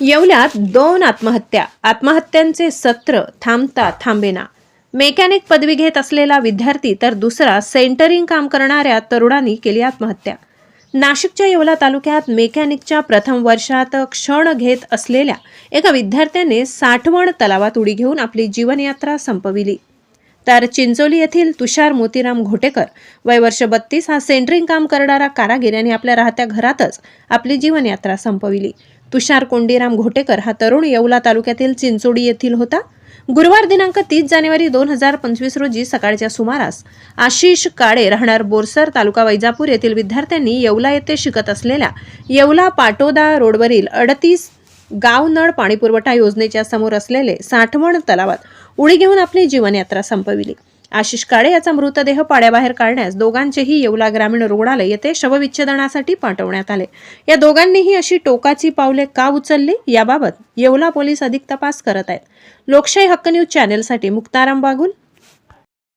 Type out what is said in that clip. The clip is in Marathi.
येवल्यात दोन आत्महत्या. आत्महत्यांचे सत्र थांबता थांबेना. मेकॅनिक पदवी घेत असलेला विद्यार्थी तर दुसरा सेंटरिंग काम करणाऱ्या तरुणांनी केली आत्महत्या. नाशिकच्या येवला तालुक्यात मेकॅनिकच्या प्रथम वर्षात क्षण घेत असलेल्या एका विद्यार्थ्याने साठवण तलावात उडी घेऊन आपली जीवनयात्रा संपविली. तर चिंचोली येथील तुषार मोतीराम घोटेकर वय वर्ष बत्तीस हा सेंटरिंग काम करणारा कारागीर यांनी आपल्या राहत्या घरातच आपली जीवनयात्रा संपविली. तुषार कोंडीराम घोटेकर हा तरुण येवला तालुक्यातील चिंचोडी येथील होता. गुरुवार दिनांक तीस जानेवारी दोन हजार पंचवीस रोजी सकाळच्या सुमारास आशिष काळे राहणार बोरसर तालुका वैजापूर येथील विद्यार्थ्यांनी येवला येथे शिकत असलेल्या येवला पाटोदा रोडवरील अडतीस गाव नळ पाणीपुरवठा योजनेच्या समोर असलेले साठवण तलावात उडी घेऊन आपली जीवनयात्रा संपविली. आशिष काळे याचा मृतदेह पाड्याबाहेर काढण्यास दोघांचेही येवला ग्रामीण रुग्णालय येथे शवविच्छेदनासाठी पाठवण्यात आले. या दोघांनीही अशी टोकाची पावले का उचलली? याबाबत येवला पोलीस अधिक तपास करत आहेत. लोकशाही हक्क न्यूज चॅनेलसाठी मुक्ताराम बागुल